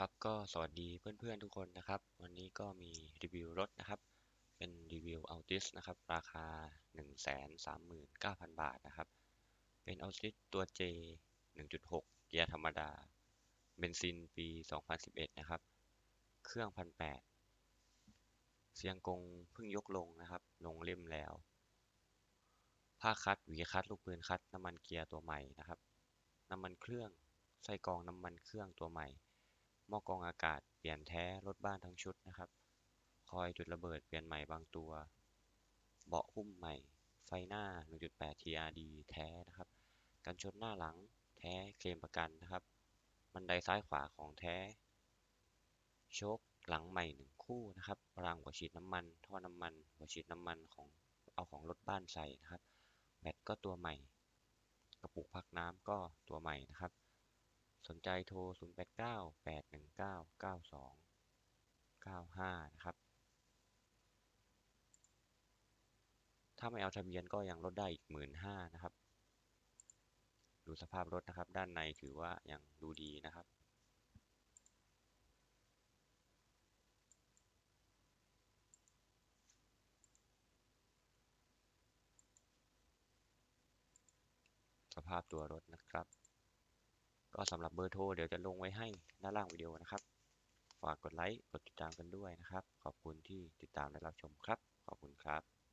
ครับก็สวัสดีเพื่อนๆทุกคนนะครับ วันนี้ก็มีรีวิวรถนะครับ เป็นรีวิว Altis นะครับ ราคา 139,000 บาทนะครับ เป็น Altis ตัว J 1.6 เกียร์ธรรมดา เบนซินปี 2011 นะครับ เครื่อง 1,800 เสียงกงเพิ่งยกลงนะครับ ลงเล่มแล้ว ผ้าคัดหวีคัด ลูกปืนคัด น้ำมันเกียร์ตัวใหม่นะครับ น้ำมันเครื่องใส่กองน้ำมันเครื่องตัวใหม่ หม้อกรองอากาศเปลี่ยนแท้รถบ้านทั้งชุดนะครับ คอยจุดระเบิดเปลี่ยนใหม่บางตัว เบาะหุ้มใหม่ ไฟหน้า 1.8 TRD แท้นะครับ กันชนหน้าหลังแท้เคลมประกันนะครับ บันไดซ้ายขวาของแท้ โชคหลังใหม่หนึ่งคู่นะครับ รางหัวฉีดน้ำมัน ท่อน้ำมันหัวฉีดน้ำมันของเอาของรถบ้านใส่นะครับแบตก็ตัวใหม่ กระปุกพักน้ำก็ตัวใหม่นะครับ สนใจโทร 0898199295 นะครับ ถ้าไม่เอาทะเบียนก็ยังลดได้อีก 15,000นะครับ ดูสภาพรถนะครับ ด้านในถือว่ายังดูดีนะครับสภาพตัวรถนะครับ ก็สำหรับเบอร์โทรเดี๋ยวจะลงไว้ให้ด้านล่างวิดีโอนะครับ ฝากกดไลค์ กดติดตามกันด้วยนะครับ ขอบคุณที่ติดตามและรับชมครับ ขอบคุณครับ